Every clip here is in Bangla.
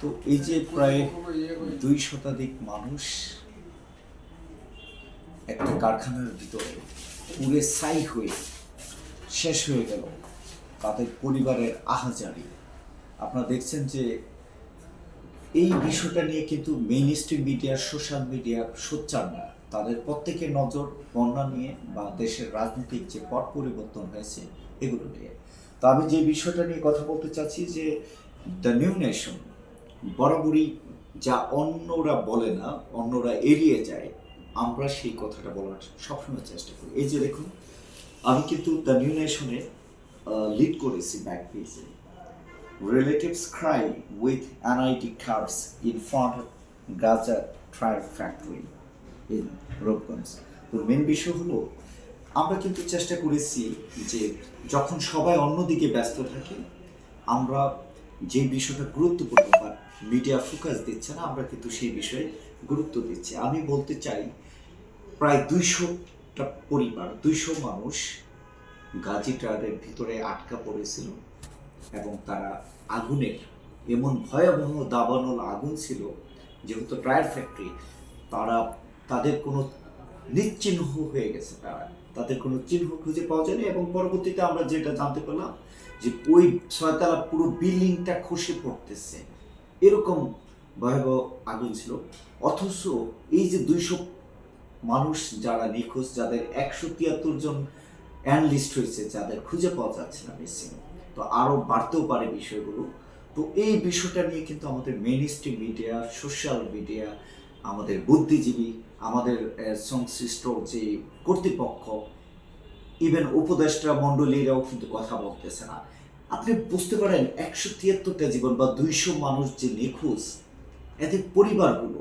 তো এই যে প্রায় দুই শতাধিক মানুষ একটা কারখানার ভিতরে পুরে ছাই হয়ে শেষ হয়ে গেল। তাদের পরিবারের আহাজারি। আপনারা দেখছেন যে এই বিষয়টা নিয়ে কিন্তু mainstream media social media সোচ্চার না। তাদের প্রত্যেকের নজর বন্যা নিয়ে বা দেশের রাজনৈতিক যে পট পরিবর্তন হয়েছে এগুলো নিয়ে। তো আমি যে বিষয়টা নিয়ে কথা বলতে চাচ্ছি যে দ্য নিউ নেশন বরাবরই যা অন্যরা বলে না, অন্যরা এড়িয়ে যায়, আমরা সেই কথাটা বলার সবসময় চেষ্টা করি। এই যে দেখুন, আমি কিন্তু দ্য নিউ নেশনে লিড করেছি ব্যাক পেজে relatives cry with NID cards in front of Gaza Tire in Rupganj তো মেন বিষয় হলো, আমরা কিন্তু চেষ্টা করেছি যে যখন সবাই অন্যদিকে ব্যস্ত থাকে, আমরা যে বিষয়টা গুরুত্বপূর্ণ বা মিডিয়া ফোকাস দিচ্ছে না, আমরা কিন্তু সেই বিষয়ে গুরুত্ব দিচ্ছি। আমি বলতে চাই, প্রায় দুইশোটা পরিবার, দুইশো মানুষ গাজী টায়ারের ভিতরে আটকা পড়েছিল এবং তারা আগুনের, এমন ভয়াবহ দাবানল আগুন ছিল, যেহেতু টায়ার ফ্যাক্টরি, তারা তাদের কোনো নিশ্চিহ্ন হয়ে গেছে তারা। তাদের কোনো চিহ্ন খুঁজে পাওয়া যায়নি এবং পরবর্তীতে আমরা যেটা জানতে পারলাম যে ওই ছয়তলা পুরো বিল্ডিংটা খসে পড়তেছে। এরকম ভয়াবহ আগুন ছিল। অথচ এই যে দুইশো মানুষ যারা নিখোঁজ, যাদের একশো তিয়াত্তর জন অ্যানলিস্ট হয়েছে, যাদের খুঁজে পাওয়া যাচ্ছে না মিসিং তো আরও বাড়তেও পারে বিষয়গুলো। তো এই বিষয়টা নিয়ে কিন্তু আমাদের mainstream media social media আমাদের বুদ্ধিজীবী, আমাদের সংশ্লিষ্ট যে কর্তৃপক্ষ ইভেন উপদেষ্টা মণ্ডলীরাও কিন্তু কথা বলতেছে না। আপনি বুঝতে পারেন একশো তিয়াত্তরটা জীবন বা দুইশো মানুষ যে নিখোঁজ, এদের পরিবারগুলো,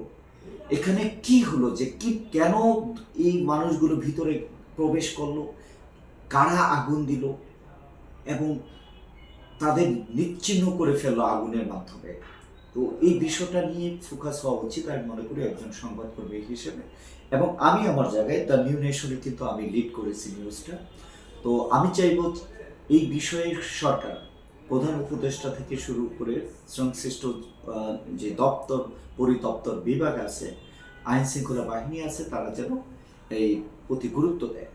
এখানে কি হলো যে কি কেন এই মানুষগুলো ভিতরে প্রবেশ করল, কারা আগুন দিল এবং তাদের নিচ্ছিন্ন করে ফেলল আগুনের মাধ্যমে? তো এই বিষয়টা নিয়ে ফোকাস হওয়া উচিত আমি মনে করি একজন সংবাদকর্মী হিসেবে। এবং আমি আমার জায়গায় দ্য নিউ নেশনে কিন্তু আমি লিড করেছি নিউজটা তো আমি চাইব এই বিষয়ে সরকার প্রধান উপদেষ্টা থেকে শুরু করে সংশ্লিষ্ট যে দপ্তর, পরিদপ্তর বিভাগ আছে আইন শৃঙ্খলা বাহিনী আছে, তারা যেন এই প্রতি গুরুত্ব দেয়।